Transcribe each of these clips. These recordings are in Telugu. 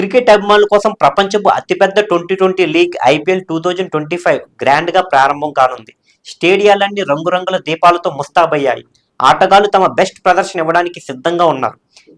క్రికెట్ అభిమానుల కోసం ప్రపంచపు అతిపెద్ద twenty twenty league IPL two thousand twenty five గ్రాండ్గా ప్రారంభం కానుంది. స్టేడియాలన్నీ రంగురంగుల దీపాలతో ముస్తాబయ్యాయి. ఆటగాళ్ళు తమ బెస్ట్ ప్రదర్శన ఇవ్వడానికి సిద్ధంగా ఉన్నారు.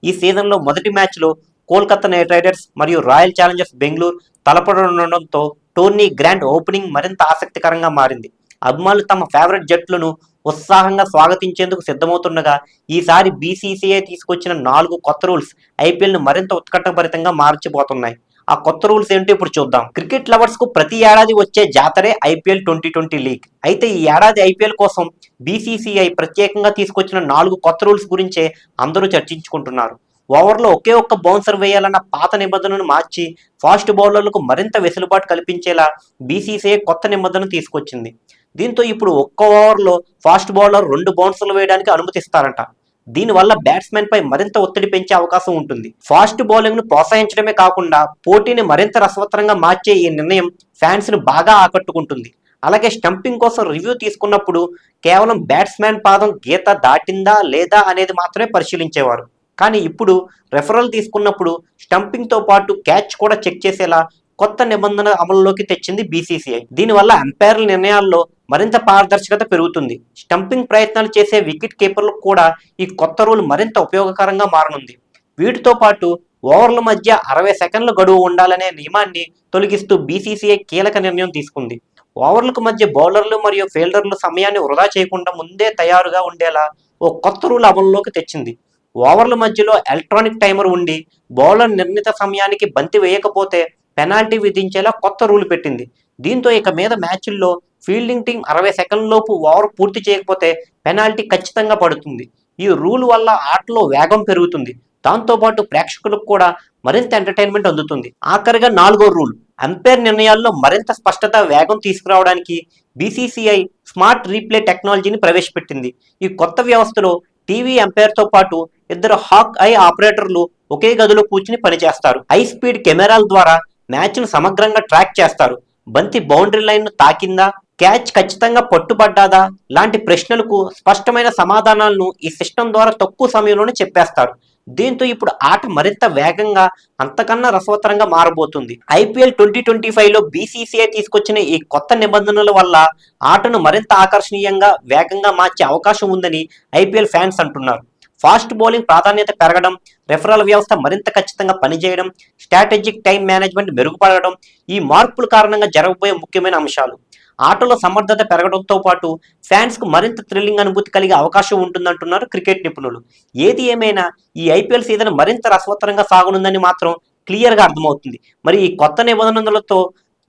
ఈ సీజన్లో మొదటి మ్యాచ్లో కోల్కతా నైట్ రైడర్స్ మరియు రాయల్ ఛాలెంజర్స్ బెంగళూరు తలపడనుండడంతో టోర్నీ గ్రాండ్ ఓపెనింగ్ మరింత ఆసక్తికరంగా మారింది. అభిమానులు తమ ఫేవరెట్ జట్లను ఉత్సాహంగా స్వాగతించేందుకు సిద్ధమవుతుండగా ఈసారి బీసీసీఐ తీసుకొచ్చిన నాలుగు కొత్త రూల్స్ ఐపీఎల్ను మరింత ఉత్కంఠభరితంగా మార్చిపోతున్నాయి ఆ కొత్త రూల్స్ ఏంటో ఇప్పుడు చూద్దాం. క్రికెట్ లవర్స్కు ప్రతి ఏడాది వచ్చే జాతరే ఐపీఎల్ ట్వంటీ ట్వంటీ లీగ్. అయితే ఈ ఏడాది ఐపీఎల్ కోసం బీసీసీఐ ప్రత్యేకంగా తీసుకొచ్చిన నాలుగు కొత్త రూల్స్ గురించే అందరూ చర్చించుకుంటున్నారు. ఓవర్లో ఒకే ఒక్క బౌన్సర్ వేయాలన్న పాత నిబంధనను మార్చి ఫాస్ట్ బౌలర్లకు మరింత వెసులుబాటు కల్పించేలా బీసీసీఐ కొత్త నిబంధన తీసుకొచ్చింది. దీంతో ఇప్పుడు ఒక్క ఓవర్లో ఫాస్ట్ బౌలర్ రెండు బౌన్సర్లు వేయడానికి అనుమతిస్తారంట దీనివల్ల బ్యాట్స్మెన్ పై మరింత ఒత్తిడి పెంచే అవకాశం ఉంటుంది. ఫాస్ట్ బౌలింగ్ను ప్రోత్సహించడమే కాకుండా పోటీని మరింత రసవత్తరంగా మార్చే ఈ నిర్ణయం ఫ్యాన్స్ను బాగా ఆకట్టుకుంటుంది. అలాగే స్టంపింగ్ కోసం రివ్యూ తీసుకున్నప్పుడు కేవలం బ్యాట్స్మెన్ పాదం గీత దాటిందా లేదా అనేది మాత్రమే పరిశీలించేవారు. కానీ ఇప్పుడు రెఫరల్ తీసుకున్నప్పుడు స్టంపింగ్తో పాటు క్యాచ్ కూడా చెక్ చేసేలా కొత్త నిబంధన అమలులోకి తెచ్చింది బీసీసీఐ. దీనివల్ల అంపైర్ల నిర్ణయాల్లో మరింత పారదర్శకత పెరుగుతుంది. స్టంపింగ్ ప్రయత్నాలు చేసే వికెట్ కీపర్లకు కూడా ఈ కొత్త రూల్ మరింత ఉపయోగకరంగా మారనుంది. వీటితో పాటు ఓవర్ల మధ్య అరవై సెకండ్ల గడువు ఉండాలనే నియమాన్ని తొలగిస్తూ బీసీసీఐ కీలక నిర్ణయం తీసుకుంది. ఓవర్లకు మధ్య బౌలర్లు మరియు ఫీల్డర్లు సమయాన్ని వృధా చేయకుండా ముందే తయారుగా ఉండేలా ఓ కొత్త రూల్ అమలులోకి తెచ్చింది. ఓవర్ల మధ్యలో ఎలక్ట్రానిక్ టైమర్ ఉండి బౌలర్ నిర్ణీత సమయానికి బంతి వేయకపోతే పెనాల్టీ విధించేలా కొత్త రూల్ పెట్టింది. దీంతో ఇక మీద మ్యాచ్ల్లో ఫీల్డింగ్ టీం అరవై సెకండ్ లోపు ఓవర్ పూర్తి చేయకపోతే పెనాల్టీ ఖచ్చితంగా పడుతుంది. ఈ రూల్ వల్ల ఆటలో వేగం పెరుగుతుంది. దాంతోపాటు ప్రేక్షకులకు కూడా మరింత ఎంటర్టైన్మెంట్ అందుతుంది. ఆఖరిగా నాలుగో రూల్ అంపైర్ నిర్ణయాల్లో మరింత స్పష్టత వేగం తీసుకురావడానికి బీసీసీఐ స్మార్ట్ రీప్లే టెక్నాలజీని ప్రవేశపెట్టింది. ఈ కొత్త వ్యవస్థలో టీవీ అంపైర్తో పాటు ఇద్దరు హాక్ ఐ ఆపరేటర్లు ఒకే గదిలో కూర్చుని పనిచేస్తారు. హై స్పీడ్ కెమెరాల ద్వారా మ్యాచ్ను సమగ్రంగా ట్రాక్ చేస్తారు. బంతి బౌండరీ లైన్ తాకిందా? క్యాచ్ ఖచ్చితంగా పట్టుబడ్డాదా? లాంటి ప్రశ్నలకు స్పష్టమైన సమాధానాలను ఈ సిస్టమ్ ద్వారా తక్కువ సమయంలోనే చెప్పేస్తారు దీంతో ఇప్పుడు ఆట మరింత వేగంగా అంతకన్నా రసవత్తరంగా మారబోతుంది. ఐపీఎల్ ట్వంటీ ట్వంటీ ఫైవ్లో బీసీసీఐ తీసుకొచ్చిన ఈ కొత్త నిబంధనల వల్ల ఆటను మరింత ఆకర్షణీయంగా వేగంగా మార్చే అవకాశం ఉందని ఐపీఎల్ ఫ్యాన్స్ అంటున్నారు. ఫాస్ట్ బౌలింగ్ ప్రాధాన్యత పెరగడం రెఫరల్ వ్యవస్థ మరింత ఖచ్చితంగా పనిచేయడం స్ట్రాటజిక్ టైం మేనేజ్మెంట్ మెరుగుపడడం ఈ మార్పుల కారణంగా జరగబోయే ముఖ్యమైన అంశాలు. ఆటలో సమర్థత పెరగడంతో పాటు ఫ్యాన్స్కు మరింత థ్రిల్లింగ్ అనుభూతి కలిగే అవకాశం ఉంటుందంటున్నారు క్రికెట్ నిపుణులు. ఏది ఏమైనా ఈ ఐపీఎల్ సీజన్ మరింత రసవత్తరంగా సాగనుందని మాత్రం క్లియర్గా అర్థమవుతుంది. మరి ఈ కొత్త నిబంధనలతో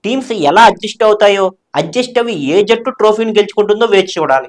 టీమ్స్ ఎలా అడ్జస్ట్ అవుతాయో అడ్జస్ట్ అవి ఏ జట్టు ట్రోఫీని గెలుచుకుంటుందో వేచి చూడాలి.